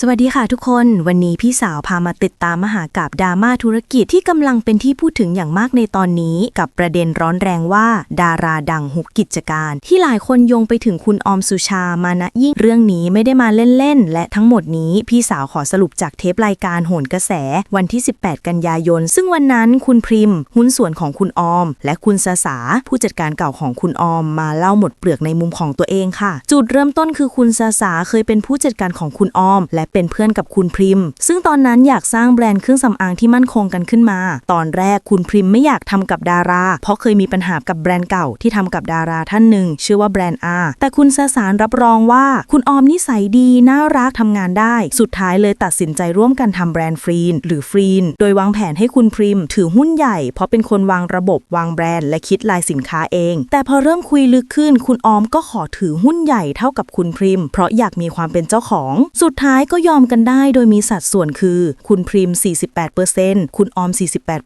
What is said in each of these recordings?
สวัสดีค่ะทุกคน วันนี้พี่สาวพามาติดตามมหากาบดราม่าธุรกิจที่กำลังเป็นที่พูดถึงอย่างมากในตอนนี้ กับประเด็นร้อนแรงว่า ดาราดังฮุบกิจการ ที่หลายคนโยงไปถึงคุณออมสุชามานะยิ่งเรื่องนี้ไม่ได้มาเล่นๆ และทั้งหมดนี้พี่สาวขอสรุปจากเทปรายการโหนกระแส วันที่ 18 กันยายน ซึ่งวันนั้นคุณพริม หุ้นส่วนของคุณออม และคุณสาสาผู้จัดการเก่าของคุณออม มาเล่าหมดเปลือกในมุมของตัวเองค่ะ จุดเริ่มต้นคือคุณสาสาเคยเป็นผู้จัดการของคุณออมและเป็นเพื่อนกับคุณพริม ซึ่งตอนนั้นอยากสร้างแบรนด์เครื่องสำอางที่มั่นคงกันขึ้นมา ตอนแรกคุณพริมไม่อยากทำกับดารา เพราะเคยมีปัญหากับแบรนด์เก่าที่ทำกับดาราท่านหนึ่ง ชื่อว่าแบรนด์อาแต่คุณสสารรับรองว่า คุณออมนิสัยดีน่ารักทำงานได้ สุดท้ายเลยตัดสินใจร่วมกันทำแบรนด์ฟรีน หรือฟรีน โดยวางแผนให้คุณพริม ถือหุ้นใหญ่ เพราะเป็นคนวางระบบวางแบรนด์และคิดลายสินค้าเอง แต่พอเริ่มคุยลึกขึ้น คุณออมก็ขอถือหุ้นใหญ่เท่ากับคุณพริม เพราะอยากมีความเป็นเจ้าของ สุดท้ายก็็ยอมกันได้โดยมีสัดส่วนคือ คุณพริม 48%คุณออม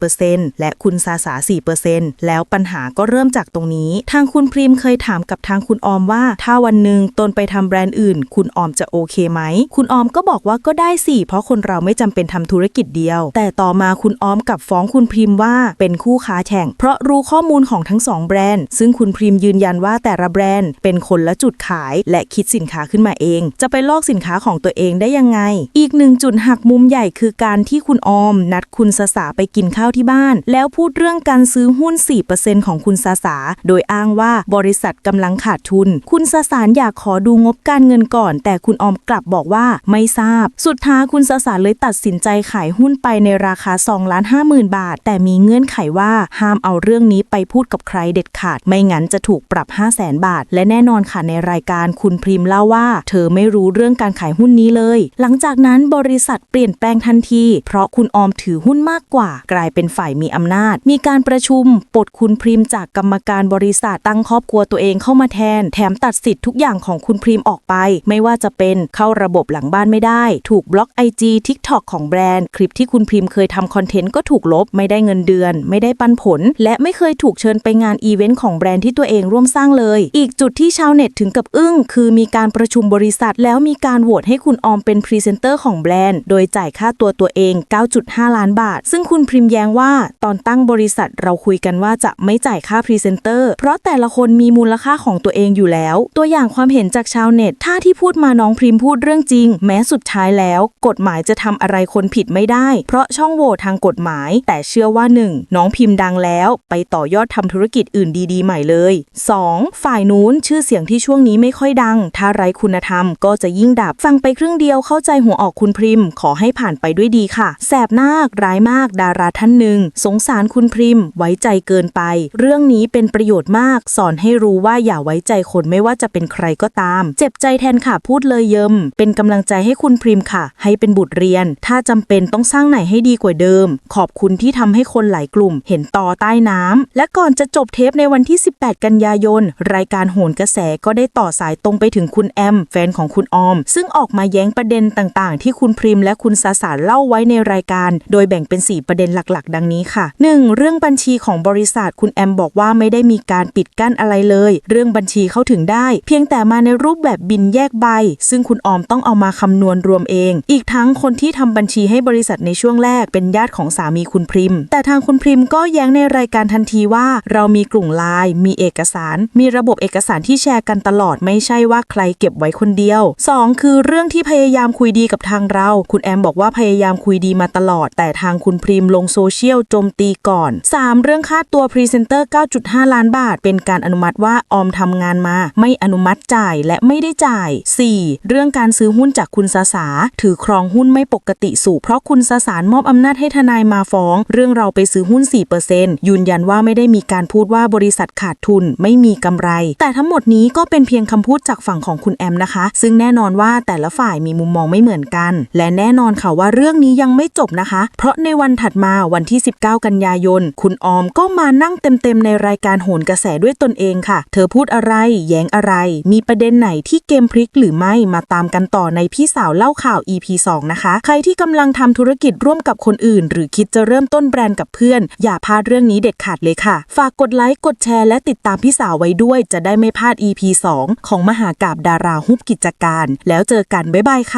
48%และคุณซาสา 4%แล้วปัญหาก็เริ่มจากตรงนี้ ทางคุณพริมเคยถามกับทางคุณออมว่า ถ้าวันหนึ่งตนไปทำแบรนด์อื่น คุณออมจะโอเคไหม คุณออมก็บอกว่าก็ได้สิ เพราะคนเราไม่จำเป็นทำธุรกิจเดียว แต่ต่อมาคุณออมกลับฟ้องคุณพริมว่าเป็นคู่ค้าแข่ง เพราะรู้ข้อมูลของทั้งสองแบรนด์ ซึ่งคุณพริมยืนยันว่าแต่ละแบรนด์เป็นคนละจุดขาย และคิดสินค้าขึ้นมาเอง จะไปลอกสินค้าของตัวเองได้ยังไง อีกหนึ่งจุดหักมุมใหญ่คือการที่คุณออม นัดคุณสาสาไปกินข้าวที่บ้าน แล้วพูดเรื่องการซื้อหุ้น 4%ของคุณสาสาโดยอ้างว่าบริษัทกำลังขาดทุน คุณสาสารอยากขอดูงบการเงินก่อน แต่คุณออมกลับบอกว่าไม่ทราบ สุดท้ายคุณสาสารเลยตัดสินใจขายหุ้นไปในราคา2ล้าน5 0,000บาท แต่มีเงื่อนไขว่าห้ามเอาเรื่องนี้ไปพูดกับใครเด็ดขาด ไม่งั้นจะถูกปรับ 5 0 0แสนบาท และแน่นอนค่ะในรายการคุณพริมเล่าว่า เธอไม่รู้เรื่องการขายหุ้นนี้เลยหลังจากนั้นบริษัทเปลี่ยนแปลงทันที เพราะคุณออมถือหุ้นมากกว่า กลายเป็นฝ่ายมีอำนาจ มีการประชุมปลดคุณพริมจากกรรมการบริษัทตั้งครอบครัวตัวเองเข้ามาแทน แถมตัดสิทธิ์ทุกอย่างของคุณพริมออกไป ไม่ว่าจะเป็นเข้าระบบหลังบ้านไม่ได้ ถูกบล็อก IG TikTok ของแบรนด์ คลิปที่คุณพริมเคยทำคอนเทนต์ก็ถูกลบไม่ได้เงินเดือน ไม่ได้ปันผล และไม่เคยถูกเชิญไปงานอีเวนต์ของแบรนด์ที่ตัวเองร่วมสร้างเลย อีกจุดที่ชาวเน็ตถึงกับอึ้ง คือมีการประชุมบริษัทแล้วมีการโหวตให้คุณออมเป็นพรีเซนเตอร์ของแบรนด์ โดยจ่ายค่าตัวตัวเอง 9.5 ล้านบาท ซึ่งคุณพริมแย้งว่าตอนตั้งบริษัทเราคุยกันว่าจะไม่จ่ายค่าพรีเซนเตอร์ เพราะแต่ละคนมีมูลค่าของตัวเองอยู่แล้ว ตัวอย่างความเห็นจากชาวเน็ต ถ้าที่พูดมาน้องพริมพูดเรื่องจริง แม้สุดท้ายแล้ว กฎหมายจะทำอะไรคนผิดไม่ได้ เพราะช่องโหว่ทางกฎหมาย แต่เชื่อว่า 1. น้องพิมพ์ดังแล้ว ไปต่อยอดทำธุรกิจอื่นดีๆ ใหม่เลย 2. ฝ่ายนู้นชื่อเสียงที่ช่วงนี้ไม่ค่อยดัง ถ้าไร้คุณธรรมก็จะยิ่งดับฟังไปครึ่งเดียวเข้าใจหัวออกคุณพริม ขอให้ผ่านไปด้วยดีค่ะ แสบนากร้ายมากดาราท่านหนึ่ง สงสารคุณพริม ไว้ใจเกินไป เรื่องนี้เป็นประโยชน์มาก สอนให้รู้ว่าอย่าไว้ใจคนไม่ว่าจะเป็นใครก็ตาม เจ็บใจแทนค่ะพูดเลยเยิมเป็นกำลังใจให้คุณพริมค่ะ ให้เป็นบุตรเรียน ถ้าจำเป็นต้องสร้างไหนให้ดีกว่าเดิม ขอบคุณที่ทำให้คนหลายกลุ่ม เห็นต่อใต้น้ำและก่อนจะจบเทปในวันที่ 18 กันยายน รายการโหนกระแสก็ได้ต่อสายตรงไปถึงคุณแอม แฟนของคุณออม ซึ่งออกมาแย้งประเด็น็นต่างๆ ที่คุณพริมและคุณสาสารเล่าไว้ในรายการ โดยแบ่งเป็น 4 ประเด็นหลักๆ ดังนี้ค่ะ 1. เรื่องบัญชีของบริษัทคุณแอมบอกว่าไม่ได้มีการปิดกั้นอะไรเลย เรื่องบัญชีเข้าถึงได้ เพียงแต่มาในรูปแบบบินแยกใบ ซึ่งคุณออมต้องเอามาคำนวณรวมเอง อีกทั้งคนที่ทำบัญชีให้บริษัทในช่วงแรกเป็นญาติของสามีคุณพริม แต่ทางคุณพริมก็แย้งในรายการทันทีว่า เรามีกลุ่มไลน์มีเอกสาร มีระบบเอกสารที่แชร์กันตลอดไม่ใช่ว่าใครเก็บไว้คนเดียว 2. คือเรื่องที่พยายามคุยดีกับทางเรา คุณแอมบอกว่าพยายามคุยดีมาตลอด แต่ทางคุณพริมลงโซเชียลโจมตีก่อน 3. เรื่องค่าตัวพรีเซนเตอร์ 9.5 ล้านบาท เป็นการอนุมัติว่าออมทำงานมา ไม่อนุมัติจ่ายและไม่ได้จ่าย 4. เรื่องการซื้อหุ้นจากคุณสาสา ถือครองหุ้นไม่ปกติสูบเพราะคุณสาสารมอบอำนาจให้ทนายมาฟ้อง เรื่องเราไปซื้อหุ้น 4%ยืนยันว่าไม่ได้มีการพูดว่าบริษัทขาดทุนไม่มีกำไร แต่ทั้งหมดนี้ก็เป็นเพียงคำพูดจากฝั่งของคุณแอมนะคะ ซึ่งแน่นอนว่าแต่ละฝ่ายมีมุมมองไม่เหมือนกัน และแน่นอนค่ะว่าเรื่องนี้ยังไม่จบนะคะ เพราะในวันถัดมาวันที่ 19 กันยายน คุณออมก็มานั่งเต็มๆ ในรายการโหนกระแสด้วยตนเองค่ะ เธอพูดอะไร แย้งอะไร มีประเด็นไหนที่เกมพลิกหรือไม่มาตามกันต่อในพี่สาวเล่าข่าว EP 2 นะคะ ใครที่กำลังทำธุรกิจร่วมกับคนอื่น หรือคิดจะเริ่มต้นแบรนด์กับเพื่อน อย่าพลาดเรื่องนี้เด็ดขาดเลยค่ะ ฝากกดไลค์กดแชร์และติดตามพี่สาวไว้ด้วย จะได้ไม่พลาด EP 2 ของมหากาบดาราฮุบกิจการ แล้วเจอกันบ๊ายบายค่ะ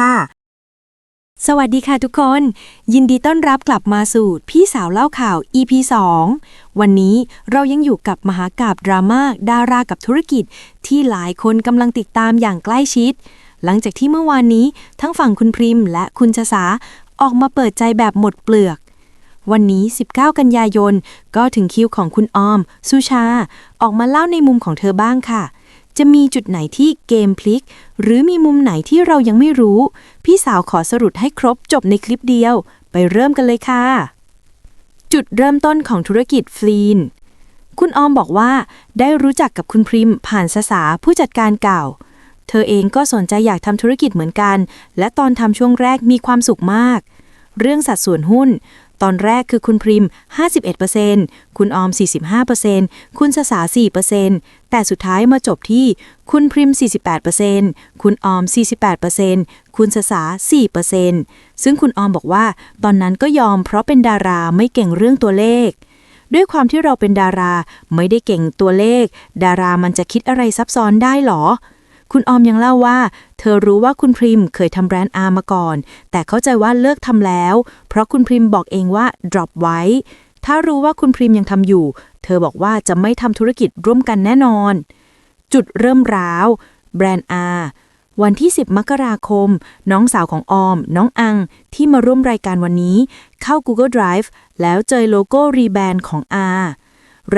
สวัสดีค่ะทุกคน ยินดีต้อนรับกลับมาสู่พี่สาวเล่าข่าว EP 2 วันนี้เรายังอยู่กับมหากาบดราม่าดารากับธุรกิจ ที่หลายคนกำลังติดตามอย่างใกล้ชิด หลังจากที่เมื่อวานนี้ ทั้งฝั่งคุณพริมและคุณชสาออกมาเปิดใจแบบหมดเปลือกวันนี้ 19 กันยายน ก็ถึงคิวของคุณออม สุชา ออกมาเล่าในมุมของเธอบ้างค่ะ จะมีจุดไหนที่เกมพลิก หรือมีมุมไหนที่เรายังไม่รู้ พี่สาวขอสรุปให้ครบจบในคลิปเดียว ไปเริ่มกันเลยค่ะ จุดเริ่มต้นของธุรกิจฟลีน คุณออมบอกว่าได้รู้จักกับคุณพริมผ่านสสาผู้จัดการเก่า เธอเองก็สนใจอยากทำธุรกิจเหมือนกัน และตอนทำช่วงแรกมีความสุขมาก เรื่องสัดส่วนหุ้น ตอนแรกคือคุณพริม 51%คุณออม 45%คุณสสา4%แต่สุดท้ายมาจบที่คุณพริม 48%คุณออม 48%คุณสสา4%ซึ่งคุณออมบอกว่า ตอนนั้นก็ยอมเพราะเป็นดาราไม่เก่งเรื่องตัวเลขด้วยความที่เราเป็นดาราไม่ได้เก่งตัวเลข ดารามันจะคิดอะไรซับซ้อนได้หรอ คุณออมยังเล่าว่า เธอรู้ว่าคุณพริมเคยทำแบรนด์อามาก่อน แต่เข้าใจว่าเลิกทำแล้ว เพราะคุณพริมบอกเองว่า drop ไว้ ถ้ารู้ว่าคุณพริมยังทำอยู่ เธอบอกว่าจะไม่ทำธุรกิจร่วมกันแน่นอน จุดเริ่มร้าว แบรนด์อาวันที่ 10 มกราคม น้องสาวของออม น้องอัง ที่มาร่วมรายการวันนี้ เข้า Google Drive แล้วเจอโลโก้รีแบรนด์ของอา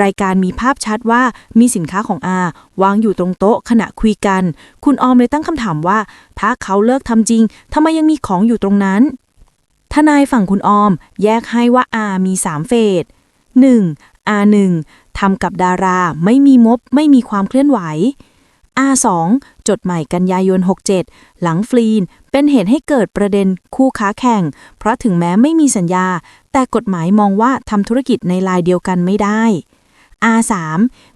รายการมีภาพชัดว่ามีสินค้าของอาวางอยู่ตรงโต๊ะขณะคุยกัน คุณออมเลยตั้งคำถามว่า ถ้าเขาเลิกทำจริงทำไมยังมีของอยู่ตรงนั้น ทนายฝั่งคุณออม แยกให้ว่าอามี 3 เฟส 1. R1 ทำกับดาราไม่มีมบ ไม่มีความเคลื่อนไหว R2 จดใหม่กันยายน 67 หลังฟลีน เป็นเหตุให้เกิดประเด็นคู่ค้าแข่ง เพราะถึงแม้ไม่มีสัญญา แต่กฎหมายมองว่าทำธุรกิจในลายเดียวกันไม่ได้ R3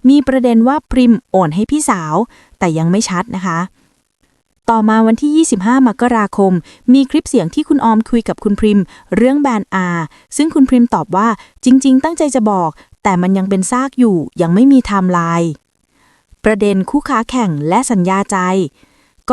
มีประเด็นว่าพริมโอนให้พี่สาว แต่ยังไม่ชัดนะคะ ต่อมาวันที่ 25 มกราคม มีคลิปเสียงที่คุณออมคุยกับคุณพริม เรื่องแบรนด์ R ซึ่งคุณพริมตอบว่าจริง ๆ ตั้งใจจะบอก แต่มันยังเป็นซากอยู่ ยังไม่มีไทม์ไลน์ประเด็นคู่ค้าแข่งและสัญญาใจ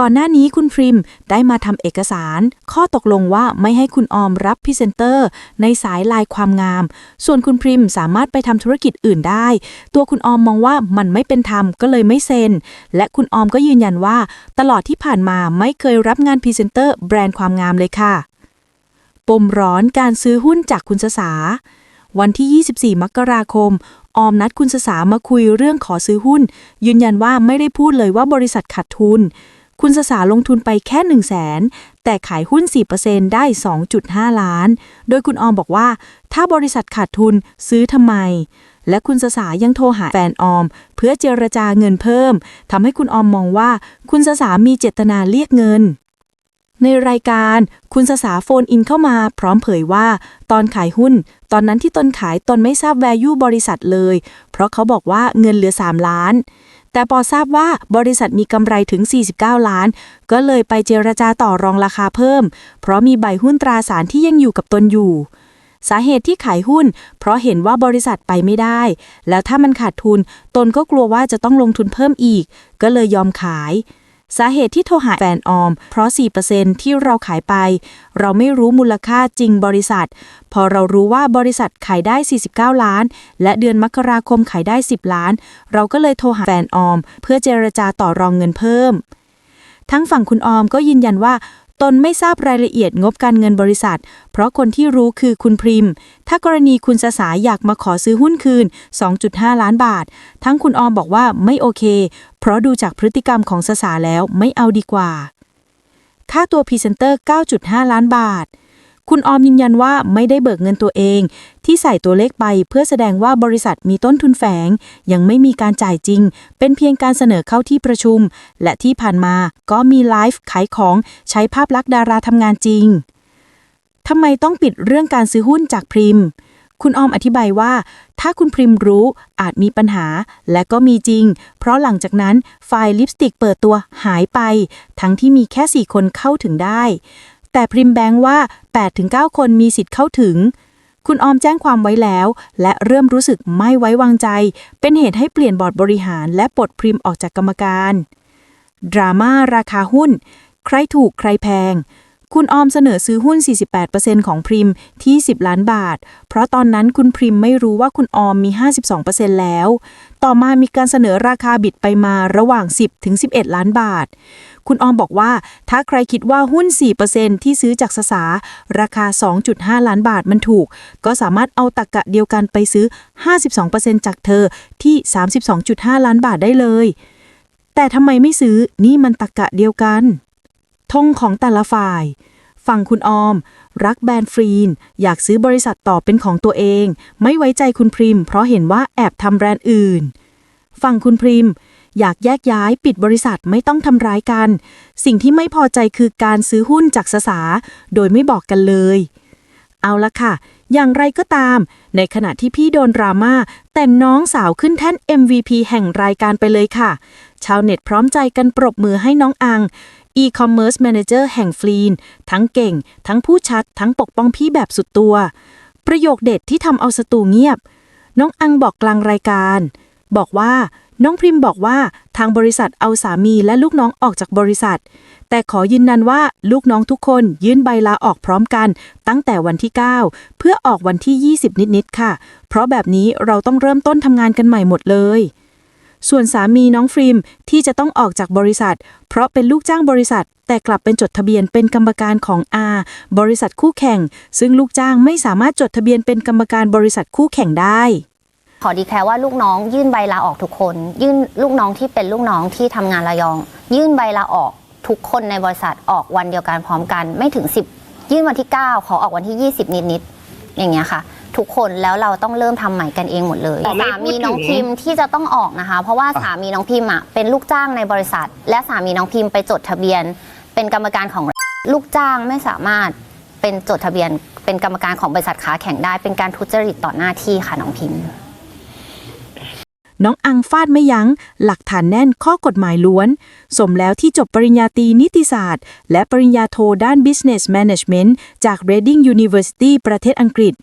ก่อนหน้านี้คุณพริมได้มาทำเอกสาร ข้อตกลงว่าไม่ให้คุณออมรับพรีเซนเตอร์ ในสายลายความงาม ส่วนคุณพริมสามารถไปทำธุรกิจอื่นได้ ตัวคุณออมมองว่ามันไม่เป็นธรรมก็เลยไม่เซ็น และคุณออมก็ยืนยันว่า ตลอดที่ผ่านมาไม่เคยรับงานพรีเซนเตอร์แบรนด์ความงามเลยค่ะ ปมร้อนการซื้อหุ้นจากคุณสสาวันที่ 24 มกราคม ออมนัดคุณสสามาคุยเรื่องขอซื้อหุ้น ยืนยันว่าไม่ได้พูดเลยว่าบริษัทขาดทุน คุณสสาลงทุนไปแค่1 0 0 0 0แสนแต่ขายหุ้น 4%ได้ 2.5 ล้าน โดยคุณออมบอกว่า ถ้าบริษัทขาดทุนซื้อทำไม และคุณสสายังโทรหาแฟนออม เพื่อเจรจาเงินเพิ่มทำให้คุณออมมองว่า คุณสสามีเจตนาเรียกเงินในรายการคุณสสาโฟนอินเข้ามา พร้อมเผยว่า ตอนขายหุ้น ตอนนั้นที่ตนขายตนไม่ทราบ value บริษัทเลย เพราะเขาบอกว่าเงินเหลือ 3 ล้าน แต่พอทราบว่าบริษัทมีกำไรถึง 49 ล้าน ก็เลยไปเจรจาต่อรองราคาเพิ่ม เพราะมีใบหุ้นตราสารที่ยังอยู่กับตนอยู่ สาเหตุที่ขายหุ้น เพราะเห็นว่าบริษัทไปไม่ได้ แล้วถ้ามันขาดทุน ตนก็กลัวว่าจะต้องลงทุนเพิ่มอีก ก็เลยยอมขาย สาเหตุที่โทรหาแฟนออม เพราะ 4%ที่เราขายไป เราไม่รู้มูลค่าจริงบริษัท พอเรารู้ว่าบริษัทขายได้ 49 ล้าน และเดือนมกราคมขายได้ 10 ล้าน เราก็เลยโทรหาแฟนออม เพื่อเจรจาต่อรองเงินเพิ่ม ทั้งฝั่งคุณออมก็ยืนยันว่า ตนไม่ทราบรายละเอียดงบการเงินบริษัท เพราะคนที่รู้คือคุณพริม ถ้ากรณีคุณสสาอยากมาขอซื้อหุ้นคืน 2.5 ล้านบาท ทั้งคุณออมบอกว่าไม่โอเค เพราะดูจากพฤติกรรมของสสาแล้วไม่เอาดีกว่า ค่าตัวพรีเซนเตอร์ 9.5 ล้านบาท คุณออมยืนยันว่าไม่ได้เบิกเงินตัวเอง ที่ใส่ตัวเลขไปเพื่อแสดงว่าบริษัทมีต้นทุนแฝง ยังไม่มีการจ่ายจริง เป็นเพียงการเสนอเข้าที่ประชุม และที่ผ่านมาก็มีไลฟ์ขายของใช้ภาพลักษณ์ดาราทำงานจริงทำไมต้องปิดเรื่องการซื้อหุ้นจากพริม คุณออมอธิบายว่า ถ้าคุณพริมรู้อาจมีปัญหา และก็มีจริง เพราะหลังจากนั้นไฟล์ลิปสติกเปิดตัวหายไป ทั้งที่มีแค่ 4 คนเข้าถึงได้ แต่พริมแบงค์ว่า 8-9 คนมีสิทธิ์เข้าถึง คุณออมแจ้งความไว้แล้ว และเริ่มรู้สึกไม่ไว้วางใจ เป็นเหตุให้เปลี่ยนบอร์ดบริหาร และปลดพริมออกจากกรรมการ ดราม่าราคาหุ้น ใครถูกใครแพงคุณออมเสนอซื้อหุ้น 48%ของพริมที่ 10 ล้านบาท เพราะตอนนั้นคุณพริมไม่รู้ว่าคุณออมมี 52%แล้ว ต่อมามีการเสนอราคาบิดไปมาระหว่าง 10 ถึง 11 ล้านบาท คุณออมบอกว่า ถ้าใครคิดว่าหุ้น 4%ที่ซื้อจากสสา ราคา 2.5 ล้านบาทมันถูก ก็สามารถเอาตะกกะเดียวกันไปซื้อ 52%จากเธอที่ 32.5 ล้านบาทได้เลย แต่ทำไมไม่ซื้อนี่มันตะกกะเดียวกันธงของแต่ละฝ่ายฝั่งคุณออม รักแบรนด์ฟรีน อยากซื้อบริษัทต่อเป็นของตัวเอง ไม่ไว้ใจคุณพริม เพราะเห็นว่าแอบทำแบรนด์อื่น ฝั่งคุณพริม อยากแยกย้ายปิดบริษัทไม่ต้องทำร้ายกัน สิ่งที่ไม่พอใจคือการซื้อหุ้นจากสสา โดยไม่บอกกันเลย เอาละค่ะ อย่างไรก็ตาม ในขณะที่พี่โดนดราม่าแต่น้องสาวขึ้นแท่น MVP แห่งรายการไปเลยค่ะ ชาวเน็ตพร้อมใจกันปรบมือให้น้องอัง e-commerce manager แห่งฟลีน ทั้งเก่ง ทั้งผู้ชัด ทั้งปกป้องพี่แบบสุดตัว ประโยคเด็ดที่ทำเอาสตูเงียบ น้องอังบอกกลางรายการ บอกว่า น้องพริมบอกว่าทางบริษัทเอาสามีและลูกน้องออกจากบริษัท แต่ขอยืนยันว่าลูกน้องทุกคนยื่นใบลาออกพร้อมกัน ตั้งแต่วันที่ 9 เพื่อออกวันที่ 20 นิด ๆ ค่ะ เพราะแบบนี้เราต้องเริ่มต้นทำงานกันใหม่หมดเลย ส่วนสามีน้องฟริมที่จะต้องออกจากบริษัท เพราะเป็นลูกจ้างบริษัท แต่กลับเป็นจดทะเบียนเป็นกรรมการของอาบริษัทคู่แข่ง ซึ่งลูกจ้างไม่สามารถจดทะเบียนเป็นกรรมการบริษัทคู่แข่งได้ อดีแคลร์ว่าลูกน้องยื่นใบลาออกทุกคน ยื่นลูกน้องที่เป็นลูกน้องที่ทำงานระยอง ยื่นใบลาออกทุกคนในบริษัทออกวันเดียวกันพร้อมกัน ไม่ถึง 10 ยื่นวันที่ 9 ขอออกวันที่ 20 นิดๆอย่างเงี้ยค่ะ ทุกคนแล้วเราต้องเริ่มทำใหม่กันเองหมดเลยอ๋อไม่สามีพูดถึงน้องพิมพ์ที่จะต้องออกนะคะ เพราะว่าสามีน้องพิมพ์อะเป็นลูกจ้างในบริษัท และสามีน้องพิมพ์ไปจดทะเบียน เป็นกรรมการของลูกจ้างไม่สามารถเป็นจดทะเบียน เป็นกรรมการของบริษัทค้าแข่งได้ เป็นการทุจริตต่อหน้าที่ค่ะน้องพิมพ์ น้องอังฟาดไม่ยัง้ง หลักฐานแน่นข้อกฎหมายล้วน สมแล้วที่จบปริญญาตรีนิติศาสตร์ และปริญญาโทด้าน Business Management จาก Reading University ประเทศอังกฤษ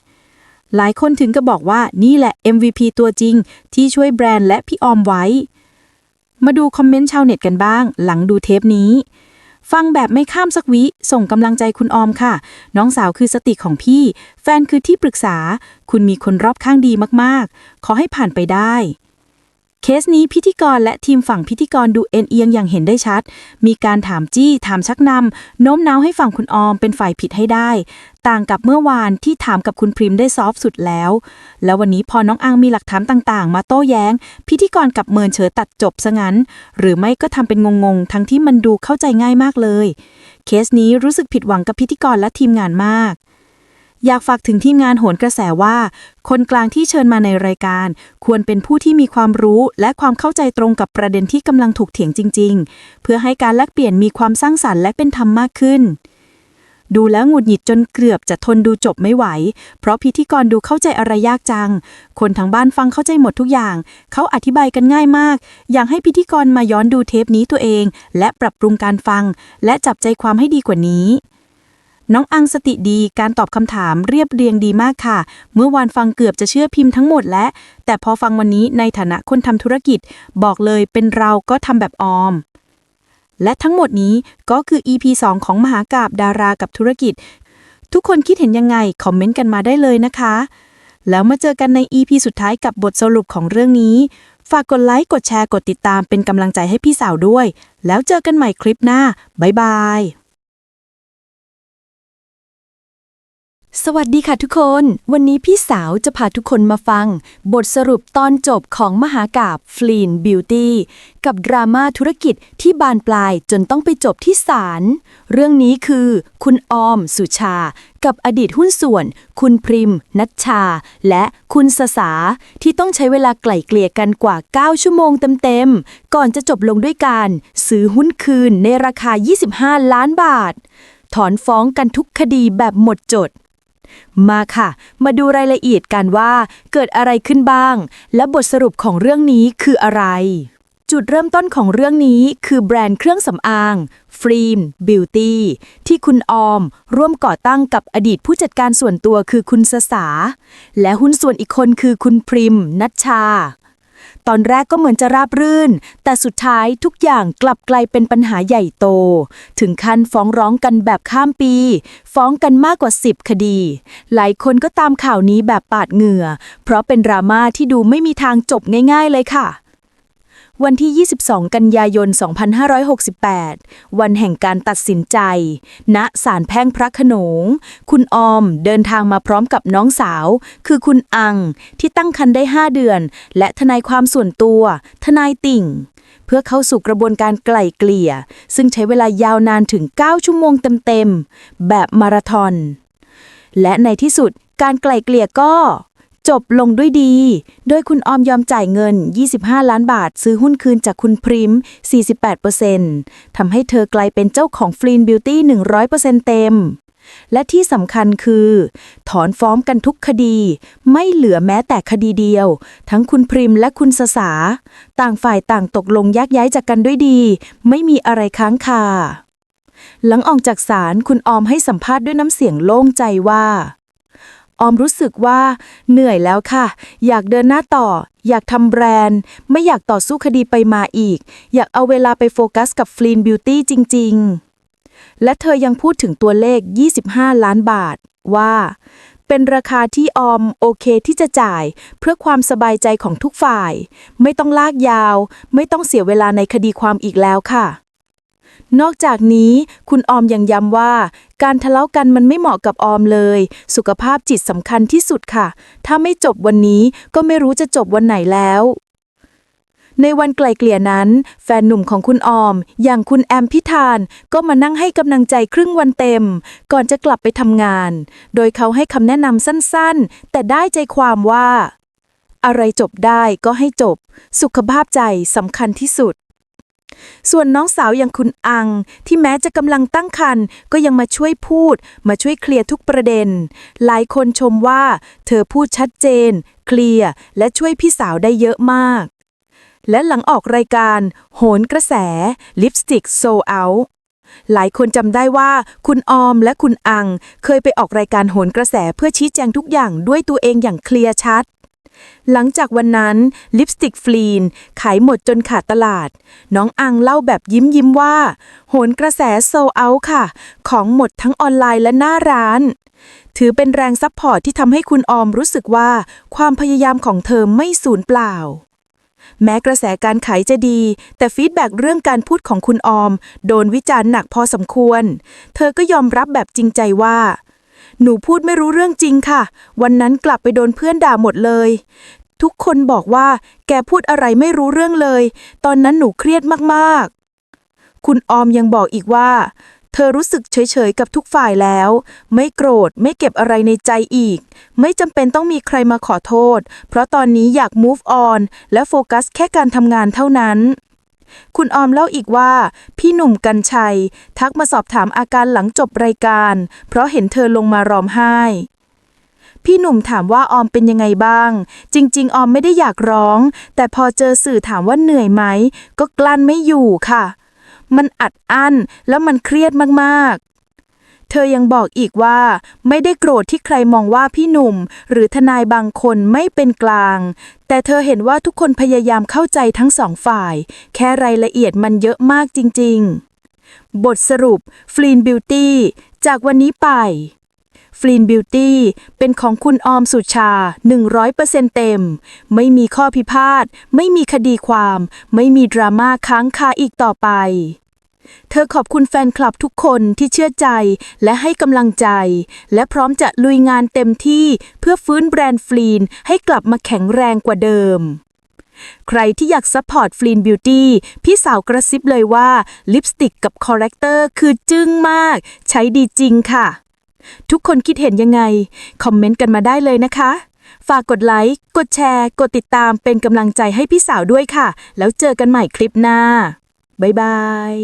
หลายคนถึงก็บอกว่านี่แหละ MVP ตัวจริง ที่ช่วยแบรนด์และพี่ออมไว้ มาดูคอมเมนต์ชาวเน็ตกันบ้าง หลังดูเทปนี้ฟังแบบไม่ข้ามสักวิ ส่งกำลังใจคุณออมค่ะ น้องสาวคือสติของพี่ แฟนคือที่ปรึกษา คุณมีคนรอบข้างดีมากๆ ขอให้ผ่านไปได้ เคสนี้พิธีกรและทีมฝั่งพิธีกรดูเอ็นเอียงอย่างเห็นได้ชัด มีการถามจี้ถามชักนำโน้มน้าวให้ฝั่งคุณออมเป็นฝ่ายผิดให้ได้ ต่างกับเมื่อวานที่ถามกับคุณพริมได้ซอฟสุดแล้ว แล้ววันนี้พอน้องอังมีหลักฐานต่างๆ มาโต้แย้ง พิธีกรกับเมินเฉยตัดจบซะงั้น หรือไม่ก็ทำเป็นงงๆ ทั้งที่มันดูเข้าใจง่ายมากเลย เคสนี้รู้สึกผิดหวังกับพิธีกรและทีมงานมาก อยากฝากถึงทีมงานโหนกระแสว่า คนกลางที่เชิญมาในรายการ ควรเป็นผู้ที่มีความรู้และความเข้าใจตรงกับประเด็นที่กำลังถูกเถียงจริง ๆ เพื่อให้การแลกเปลี่ยนมีความสร้างสรรค์และเป็นธรรมมากขึ้น ดูแล้วหงุดหงิดจนเกือบจะทนดูจบไม่ไหว เพราะพิธีกรดูเข้าใจอะไรยากจัง คนทางบ้านฟังเข้าใจหมดทุกอย่าง เขาอธิบายกันง่ายมาก อยากให้พิธีกรมาย้อนดูเทปนี้ตัวเอง และปรับปรุงการฟัง และจับใจความให้ดีกว่านี้ น้องอังสติดีการตอบคำถามเรียบเรียงดีมากค่ะ เมื่อวานฟังเกือบจะเชื่อพิมพ์ทั้งหมดและแต่พอฟังวันนี้ในฐานะคนทำธุรกิจ บอกเลยเป็นเราก็ทำแบบออม และทั้งหมดนี้ก็คือ EP 2 ของมหากาบดารากับธุรกิจ ทุกคนคิดเห็นยังไง คอมเมนต์กันมาได้เลยนะคะ แล้วมาเจอกันใน EP สุดท้ายกับบทสรุปของเรื่องนี้ฝากกดไลค์ กดแชร์ กดติดตามเป็นกำลังใจให้พี่สาวด้วย แล้วเจอกันใหม่คลิปหน้า บ๊ายบาย สวัสดีค่ะทุกคน วันนี้พี่สาวจะพาทุกคนมาฟัง บทสรุปตอนจบของมหากาบฟลีนบิวตี้กับดราม่าธุรกิจที่บานปลายจนต้องไปจบที่ศาลเรื่องนี้คือ คุณออม สุชา กับอดีตหุ้นส่วน คุณพริม นัชชา และคุณสสา ที่ต้องใช้เวลาไกล่เกลี่ยกันกว่า 9 ชั่วโมงเต็มๆ ก่อนจะจบลงด้วยการซื้อหุ้นคืนในราคา 25 ล้านบาทถอนฟ้องกันทุกคดีแบบหมดจด มาค่ะ มาดูรายละเอียดกันว่าเกิดอะไรขึ้นบ้าง และบทสรุปของเรื่องนี้คืออะไร จุดเริ่มต้นของเรื่องนี้คือแบรนด์เครื่องสำอางฟรีมบิวตี้ที่คุณออม ร่วมก่อตั้งกับอดีตผู้จัดการส่วนตัวคือคุณสสา และหุ้นส่วนอีกคนคือคุณพริมนัชชา ตอนแรกก็เหมือนจะราบรื่น แต่สุดท้ายทุกอย่างกลับกลายเป็นปัญหาใหญ่โต ถึงขั้นฟ้องร้องกันแบบข้ามปี ฟ้องกันมากกว่า 10 คดี หลายคนก็ตามข่าวนี้แบบปาดเหงื่อ เพราะเป็นดราม่าที่ดูไม่มีทางจบง่าย ๆ เลยค่ะ วันที่ 22 กันยายน 2568 วันแห่งการตัดสินใจ ณ ศาลแพ่งพระขนง คุณออมเดินทางมาพร้อมกับน้องสาว คือคุณอัง ที่ตั้งครรภ์ได้ 5 เดือน และทนายความส่วนตัว ทนายติ่ง เพื่อเข้าสู่กระบวนการไกล่เกลี่ย ซึ่งใช้เวลายาวนานถึง 9 ชั่วโมงเต็มๆ แบบมาราธอน และในที่สุดการไกล่เกลี่ยก็ จบลงด้วยดี โดยคุณออมยอมจ่ายเงิน 25 ล้านบาท ซื้อหุ้นคืนจากคุณพริม 48%ทำให้เธอกลายเป็นเจ้าของฟลีนบิวตี้ 100%เต็ม และที่สำคัญคือ ถอนฟ้องกันทุกคดี ไม่เหลือแม้แต่คดีเดียว ทั้งคุณพริมและคุณสสา ต่างฝ่ายต่างตกลงแยกย้ายจากกันด้วยดี ไม่มีอะไรค้างคาหลังออกจากศาลคุณออมให้สัมภาษณ์ด้วยน้ำเสียงโล่งใจว่า ออมรู้สึกว่าเหนื่อยแล้วค่ะ อยากเดินหน้าต่อ อยากทำแบรนด์ ไม่อยากต่อสู้คดีไปมาอีก อยากเอาเวลาไปโฟกัสกับฟลีนบิวตี้จริง ๆ และเธอยังพูดถึงตัวเลข 25 ล้านบาท ว่า เป็นราคาที่ออมโอเคที่จะจ่าย เพื่อความสบายใจของทุกฝ่าย ไม่ต้องลากยาว ไม่ต้องเสียเวลาในคดีความอีกแล้วค่ะ นอกจากนี้คุณออมยังย้ำว่า การทะเลาะกันมันไม่เหมาะกับออมเลย สุขภาพจิตสำคัญที่สุดค่ะ ถ้าไม่จบวันนี้ก็ไม่รู้จะจบวันไหนแล้ว ในวันไกลเกลี่ยนั้น แฟนหนุ่มของคุณออม อย่างคุณแอมพิธาน ก็มานั่งให้กำลังใจครึ่งวันเต็ม ก่อนจะกลับไปทำงาน โดยเขาให้คำแนะนำสั้นๆ แต่ได้ใจความว่า อะไรจบได้ก็ให้จบ สุขภาพใจสำคัญที่สุด ส่วนน้องสาวอย่างคุณอัง ที่แม้จะกำลังตั้งครรภ์ก็ยังมาช่วยพูด มาช่วยเคลียร์ทุกประเด็น หลายคนชมว่า เธอพูดชัดเจน เคลียร์และช่วยพี่สาวได้เยอะมาก และหลังออกรายการ โหนกระแส ลิปสติกโซเอาหลายคนจำได้ว่าคุณออมและคุณอัง เคยไปออกรายการโหนกระแสเพื่อชี้แจงทุกอย่างด้วยตัวเองอย่างเคลียร์ชัด หลังจากวันนั้นลิปสติกฟลีน ขายหมดจนขาดตลาด น้องอังเล่าแบบยิ้มยิ้มว่า โหนกระแสโซเอาค่ะ ของหมดทั้งออนไลน์และหน้าร้าน ถือเป็นแรงซัพพอร์ตที่ทำให้คุณออมรู้สึกว่า ความพยายามของเธอไม่สูญเปล่า แม้กระแสการขายจะดี แต่ฟีดแบ็กเรื่องการพูดของคุณออม โดนวิจารณ์หนักพอสมควร เธอก็ยอมรับแบบจริงใจว่า หนูพูดไม่รู้เรื่องจริงค่ะ วันนั้นกลับไปโดนเพื่อนด่าหมดเลย ทุกคนบอกว่า แกพูดอะไรไม่รู้เรื่องเลย ตอนนั้นหนูเครียดมากๆ คุณออมยังบอกอีกว่า เธอรู้สึกเฉยๆกับทุกฝ่ายแล้ว ไม่โกรธไม่เก็บอะไรในใจอีก ไม่จำเป็นต้องมีใครมาขอโทษ เพราะตอนนี้อยาก move on และโฟกัสแค่การทำงานเท่านั้น คุณออมเล่าอีกว่า พี่หนุ่มกัญชัย ทักมาสอบถามอาการหลังจบรายการ เพราะเห็นเธอลงมาร้องไห้พี่หนุ่มถามว่าออมเป็นยังไงบ้าง จริง ๆ ออมไม่ได้อยากร้อง แต่พอเจอสื่อถามว่าเหนื่อยไหม ก็กลั้นไม่อยู่ค่ะ มันอัดอั้นแล้วมันเครียดมากๆ เธอยังบอกอีกว่า ไม่ได้โกรธที่ใครมองว่าพี่หนุ่ม หรือทนายบางคนไม่เป็นกลาง แต่เธอเห็นว่าทุกคนพยายามเข้าใจทั้งสองฝ่าย แค่รายละเอียดมันเยอะมากจริง ๆ บทสรุปฟลีนบิวตี้จากวันนี้ไปฟลีนบิวตี้เป็นของคุณออมสุชา 100%เต็ม ไม่มีข้อพิพาท ไม่มีคดีความ ไม่มีดราม่าค้างคาอีกต่อไป เธอขอบคุณแฟนคลับทุกคนที่เชื่อใจและให้กำลังใจ และพร้อมจะลุยงานเต็มที่เพื่อฟื้นแบรนด์ฟลีนให้กลับมาแข็งแรงกว่าเดิม ใครที่อยากซัพพอร์ตฟลีนบิวตี้พี่สาวกระซิบเลยว่า ลิปสติกกับคอร์เรคเตอร์คือจึ้งมาก ใช้ดีจริงค่ะ ทุกคนคิดเห็นยังไง คอมเมนต์กันมาได้เลยนะคะ ฝากกดไลค์กดแชร์ กดติดตามเป็นกำลังใจให้พี่สาวด้วยค่ะ แล้วเจอกันใหม่คลิปหน้าบ๊ายบาย